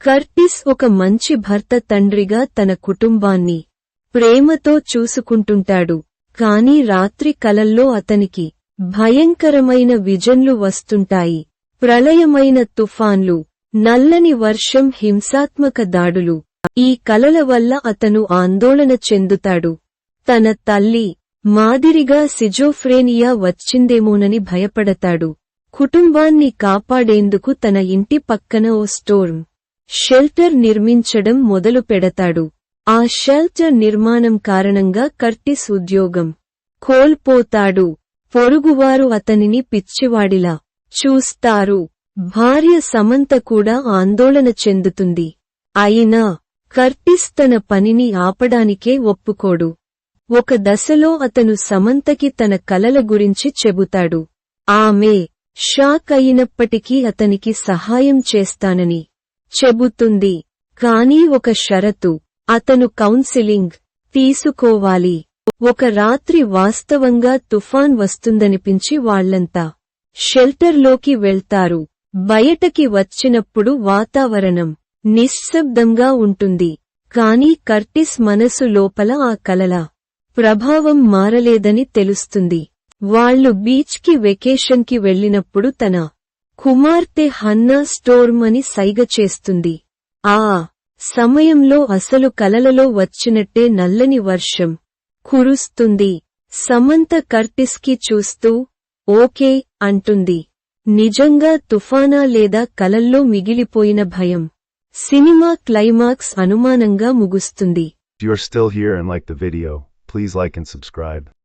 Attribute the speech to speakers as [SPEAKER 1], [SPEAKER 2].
[SPEAKER 1] Curtis ఒక మంచి భర్త తండ్రిగా తన కుటుంబాన్ని ప్రేమతో చూసుకుంటుంటాడు. కాని రాత్రి కలల్లో అతనికి భయంకరమైన విజన్లు వస్తుంటాయి. ప్రళయమైన తుఫాన్లు నల్లని వర్షం హింసాత్మక దాడులు. ఈ కలల వల్ల అతను ఆందోళన చెందుతాడు. తన తల్లి మాదిరిగా సిజోఫ్రేనియా వచ్చిందేమోనని భయపడతాడు. కుటుంబాన్ని కాపాడేందుకు తన ఇంటి పక్కన ఓ స్టోర్మ్ షెల్టర్ నిర్మించడం మొదలు పెడతాడు. ఆ షెల్టర్ నిర్మాణం కారణంగా కర్టిస్ ఉద్యోగం కోల్పోతాడు. పొరుగువారు అతనిని పిచ్చివాడిలా చూస్తారు. భార్య సమంత కూడా ఆందోళన చెందుతుంది. అయినా కర్టిస్ తన పనిని ఆపడానికే ఒప్పుకోడు. ఒక దశలో అతను సమంతకి తన కలల గురించి చెబుతాడు. ఆమె షాక్ అయినప్పటికీ అతనికి సహాయం చేస్తానని. చెబుతుంది. కానీ ఒక షరతు అతను కౌన్సిలింగ్ తీసుకోవాలి. ఒక రాత్రి వాస్తవంగా తుఫాన్ వస్తుందనిపించి వాళ్ళంతా షెల్టర్లోకి వెళ్తారు. బయటకి వచ్చినప్పుడు వాతావరణం నిశ్శబ్దంగా ఉంటుంది. కాని కర్టిస్ మనసు లోపల ఆ కలల ప్రభావం మారలేదని తెలుస్తుంది. వాళ్ళు బీచ్కి వెకేషన్కి వెళ్ళినప్పుడు తన కుమార్తె హన్నా స్టోర్మ్ అని సైగ చేస్తుంది. ఆ సమయంలో అసలు కలలలో వచ్చినట్టే నల్లని వర్షం కురుస్తుంది. సమంత కర్టిస్కి చూస్తూ ఓకే అంటుంది. నిజంగా తుఫానా లేదా కలల్లో మిగిలిపోయిన భయం. సినిమా క్లైమాక్స్ అనుమానంగా ముగుస్తుంది.
[SPEAKER 2] If still here and like the video, please like and subscribe.